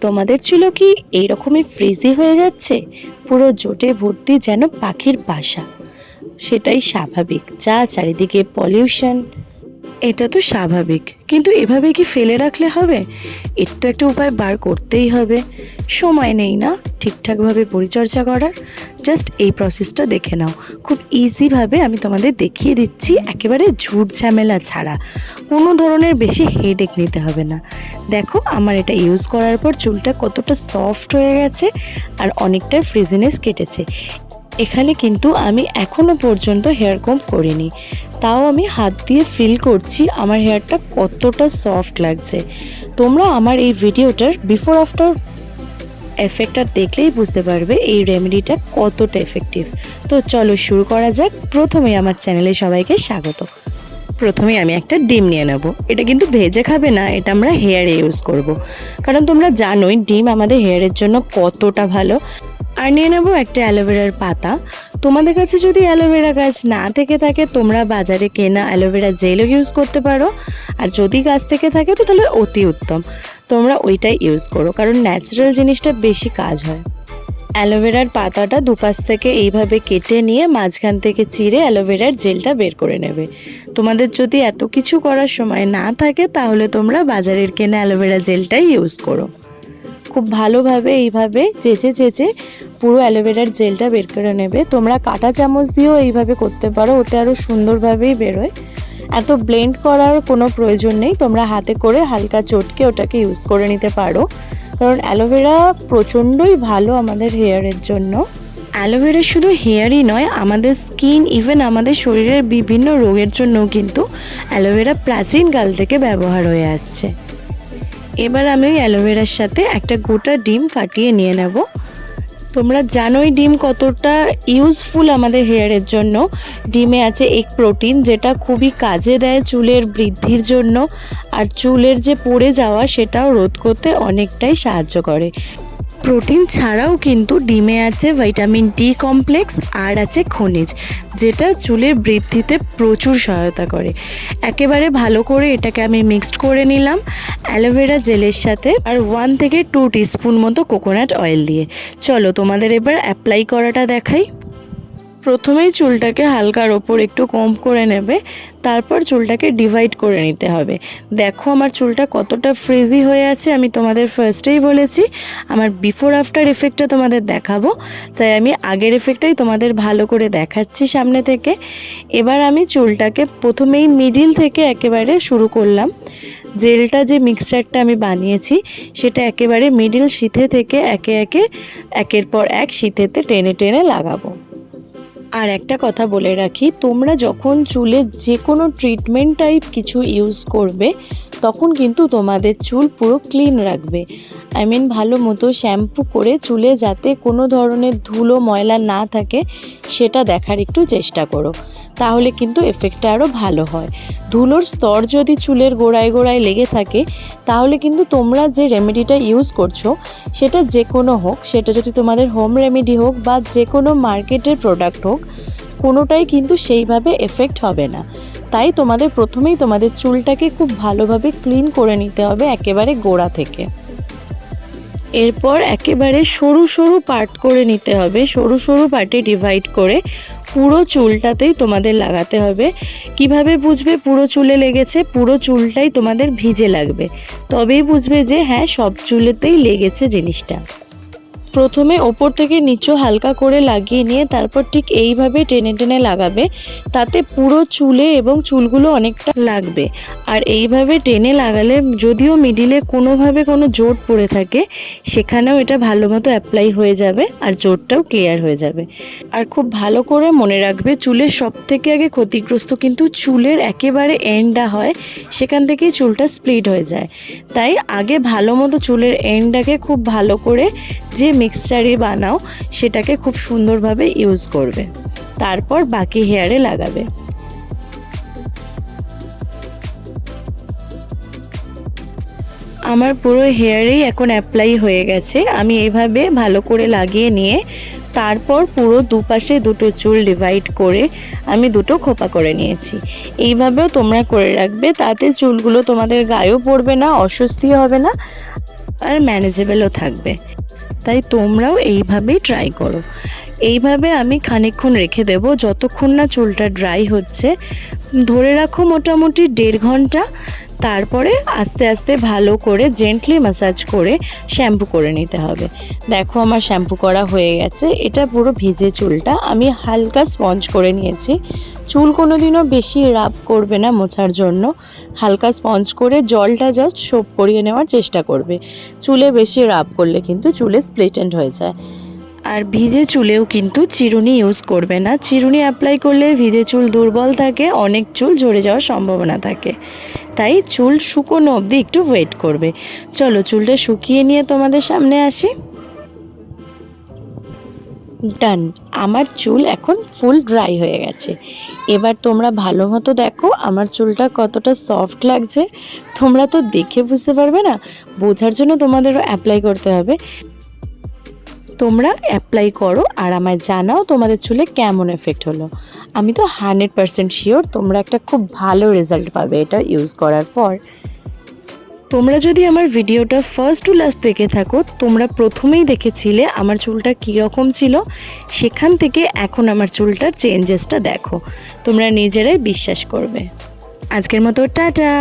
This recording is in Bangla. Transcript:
তোমাদের ছিল কি এইরকমই ফ্রিজি হয়ে যাচ্ছে? পুরো জোটে ভর্তি যেন পাখির বাসা। সেটাই স্বাভাবিক। যা চারিদিকে পলিউশন এটা তো স্বাভাবিক। কিন্তু এভাবে কি ফেলে রাখলে হবে? এর তো একটা উপায় বার করতেই হবে। সময় নেই না ঠিকঠাকভাবে পরিচর্যা করার। জাস্ট এই প্রসেসটা দেখে নাও। খুব ইজিভাবে আমি তোমাদের দেখিয়ে দিচ্ছি। একেবারে ঝুট ঝামেলা ছাড়া। কোনো ধরনের বেশি হেডেক নিতে হবে না। দেখো, আমার এটা ইউজ করার পর চুলটা কতটা সফট হয়ে গেছে আর অনেকটা ফ্রিজিনেস কেটেছে। এখানে কিন্তু আমি এখনও পর্যন্ত হেয়ার কম করিনি। তাও আমি হাত দিয়ে ফিল করছি আমার হেয়ারটা কতটা সফট লাগছে। তোমরা আমার এই ভিডিওটার বিফোর আফটার এফেক্টটা দেখলেই বুঝতে পারবে এই রেমেডিটা কতটা এফেক্টিভ তো চলো শুরু করা যাক। প্রথমে আমার চ্যানেলে সবাইকে স্বাগত। প্রথমে আমি একটা ডিম নিয়ে নেব। এটা কিন্তু ভেজে খাবে না, এটা আমরা হেয়ারে ইউজ করব। কারণ তোমরা জানোই, ডিম আমাদের হেয়ারের জন্য কতটা ভালো। আর নিয়ে নেব একটা অ্যালোভেরার পাতা। তোমাদের কাছে যদি অ্যালোভেরা গাছ না থেকে থাকে, তোমরা বাজারে কেনা অ্যালোভেরা জেলও ইউজ করতে পারো। আর যদি গাছ থেকে থাকে, তো তাহলে অতি উত্তম। তোমরা ওইটাই ইউজ করো, কারণ ন্যাচারাল জিনিসটা বেশি কাজ হয়। অ্যালোভেরার পাতাটা দুপাশ থেকে এইভাবে কেটে নিয়ে মাঝখান থেকে চিড়ে অ্যালোভেরার জেলটা বের করে নেবে। তোমাদের যদি এত কিছু করার সময় না থাকে, তাহলে তোমরা বাজারের কেনা অ্যালোভেরা জেলটাই ইউজ করো। খুব ভালোভাবে এইভাবে চেঁচে চেঁচে পুরো অ্যালোভেরার জেলটা বের করে নেবে। তোমরা কাঁটা চামচ দিয়েও এইভাবে করতে পারো, ওতে আরও সুন্দরভাবেই বেরোয়। এত ব্লেন্ড করার কোনো প্রয়োজন নেই, তোমরা হাতে করে হালকা চটকে ওটাকে ইউজ করে নিতে পারো। কারণ অ্যালোভেরা প্রচণ্ডই ভালো আমাদের হেয়ারের জন্য। অ্যালোভেরা শুধু হেয়ারই নয়, আমাদের স্কিন ইভেন আমাদের শরীরের বিভিন্ন রোগের জন্যও কিন্তু অ্যালোভেরা প্রাচীনকাল থেকে ব্যবহার হয়ে আসছে। এবার আমি ওই অ্যালোভেরার সাথে একটা গোটা ডিম ফাটিয়ে নিয়ে নেব। তোমরা জানোই ডিম কতটা ইউজফুল আমাদের হেয়ারের জন্য। ডিমে আছে এক প্রোটিন যেটা খুবই কাজে দেয় চুলের বৃদ্ধির জন্য। আর চুলের যে পড়ে যাওয়া, সেটাও রোধ করতে অনেকটাই সাহায্য করে। প্রোটিন ছাড়াও কিন্তু ডিমে আছে ভিটামিন ডি কমপ্লেক্স আর আছে খনিজ, যেটা চুলের বৃদ্ধিতে প্রচুর সহায়তা করে। একেবারে ভালো করে এটাকে আমি মিক্সড করে নিলাম অ্যালোভেরা জেলের সাথে আর ওয়ান থেকে টু টিস্পুন মতো কোকোনাট অয়েল দিয়ে। চলো তোমাদের এবার অ্যাপ্লাই করাটা দেখাই। প্রথমেই চুলটাকে হালকার ওপর একটু কম করে নেবে, তারপর চুলটাকে ডিভাইড করে নিতে হবে। দেখো আমার চুলটা কতটা ফ্রিজি হয়ে আছে, আমি তোমাদের ফার্স্টেই বলেছি। আমার বিফোর আফটার এফেক্টটা তোমাদের দেখাবো। তাই আমি আগের এফেক্টটাই তোমাদের ভালো করে দেখাচ্ছি সামনে থেকে। এবার আমি চুলটাকে প্রথমেই মিডিল থেকে একেবারে শুরু করলাম। জেলটা যে মিক্সচারটা আমি বানিয়েছি, সেটা একেবারে মিডিল শীতে থেকে একে একে, একের পর এক শীতেতে টেনে টেনে লাগাবো। আর একটা কথা বলে রাখি, তোমরা যখন চুলে যে কোনো ট্রিটমেন্ট টাইপ কিছু ইউজ করবে তখন কিন্তু তোমাদের চুল পুরো ক্লিন রাখবে। আই মিন ভালো মতো শ্যাম্পু করে চুলে যাতে কোনো ধরনের ধুলো, ময়লা না থাকে, সেটা দেখার একটু চেষ্টা করো। তাহলে কিন্তু এফেক্টটা আরও ভালো হয়। ধুলোর স্তর যদি চুলের গোড়ায় গোড়ায় লেগে থাকে, তাহলে কিন্তু তোমরা যে রেমেডিটা ইউজ করছ, সেটা যে কোনো হোক, সেটা যদি তোমাদের হোম রেমেডি হোক বা যে কোনো মার্কেটের প্রোডাক্ট হোক কোনোটাই কিন্তু সেইভাবে এফেক্ট হবে না। তাই তোমাদের প্রথমেই তোমাদের চুলটাকে খুব ভালোভাবে ক্লিন করে নিতে হবে একেবারে গোড়া থেকে। এরপর একেবারে সরু সরু পার্ট করে নিতে হবে। সরু সরু পার্টে ডিভাইড করে পুরো চুলটাতেই তোমাদের লাগাতে হবে। কীভাবে বুঝবে পুরো চুলে লেগেছে? পুরো চুলটাই তোমাদের ভিজে লাগবে। তবেই বুঝবে যে হ্যাঁ সব চুলেতেই লেগেছে জিনিসটা। প্রথমে ওপর থেকে নিচু হালকা করে লাগিয়ে নিয়ে তারপর ঠিক এইভাবে টেনে টেনে লাগাবে। তাতে পুরো চুলে এবং চুলগুলো অনেকটা লাগবে। আর এইভাবে টেনে লাগালে যদিও মিডিলে কোনোভাবে কোনো জোট পড়ে থাকে, সেখানেও এটা ভালো মতো অ্যাপ্লাই হয়ে যাবে আর জোটটাও ক্লিয়ার হয়ে যাবে। আর খুব ভালো করে মনে রাখবে, চুলের সব থেকে আগে ক্ষতিগ্রস্ত কিন্তু চুলের একেবারে এন্ডা হয়, সেখান থেকেই চুলটা স্প্লিট হয়ে যায়। তাই আগে ভালো মতো চুলের এন্ডটাকে খুব ভালো করে যে মিক্সচারই বানাও, সেটাকে খুব সুন্দরভাবে ইউজ করবে। তারপর বাকি হেয়ারে লাগাবে। আমার পুরো হেয়ারেই এখন অ্যাপ্লাই হয়ে গেছে। আমি এইভাবে ভালো করে লাগিয়ে নিয়ে তারপর পুরো দুপাশে দুটো চুল ডিভাইড করে আমি দুটো খোপা করে নিয়েছি। এইভাবেও তোমরা করে রাখবে, তাতে চুলগুলো তোমাদের গায়েও পড়বে না অস্বস্তি হবে না, আর ম্যানেজেবলও থাকবে। তাই তোমরাও এইভাবেই ট্রাই করো। এইভাবে আমি খানিকক্ষণ রেখে দেব, যতক্ষণ না চুলটা ড্রাই হচ্ছে। ধরে রাখো মোটামুটি দেড় ঘণ্টা, তারপরে আস্তে আস্তে ভালো করে জেন্টলি ম্যাসাজ করে শ্যাম্পু করে নিতে হবে। দেখো আমার শ্যাম্পু করা হয়ে গেছে, এটা পুরো ভিজে চুলটা, আমি হালকা স্পঞ্জ করে নিয়েছি। চুল কোনো দিনও বেশি রাব করবে না মোছার জন্য। হালকা স্পঞ্জ করে জলটা জাস্ট সোপ করিয়ে নেওয়ার চেষ্টা করবে। চুলে বেশি রাব করলে কিন্তু চুলে স্প্লিটেন্ড হয়ে যায়। আর ভিজে চুলেও কিন্তু চিরুনি ইউজ করবে না। চিরুনি অ্যাপ্লাই করলে ভিজে চুল দুর্বল থাকে, অনেক চুল ঝরে যাওয়ার সম্ভাবনা থাকে। তাই চুল শুকোনো অবধি একটু ওয়েট করবে। চলো চুলটা শুকিয়ে নিয়ে তোমাদের সামনে আসি। ডান আমার চুল এখন ফুল ড্রাই হয়ে গেছে। এবার তোমরা ভালো মতো দেখো আমার চুলটা কতটা সফট লাগছে। তোমরা তো দেখে বুঝতে পারবে না, বোঝার জন্য তোমাদেরও অ্যাপ্লাই করতে হবে। তোমরা অ্যাপ্লাই করো আর আমায় জানাও তোমাদের চুলে কেমন এফেক্ট হলো। আমি তো হান্ড্রেড পারসেন্ট শিওর তোমরা একটা খুব ভালো রেজাল্ট পাবে এটা ইউজ করার পর। তোমরা যদি আমার ভিডিওটা ফার্স্ট টু লাস্ট দেখে থাকো, তোমরা প্রথমেই দেখেছিলে আমার চুলটা কীরকম ছিল, সেখান থেকে এখন আমার চুলটার চেঞ্জেসটা দেখো। তোমরা নিজেরাই বিশ্বাস করবে। আজকের মতো টাটা!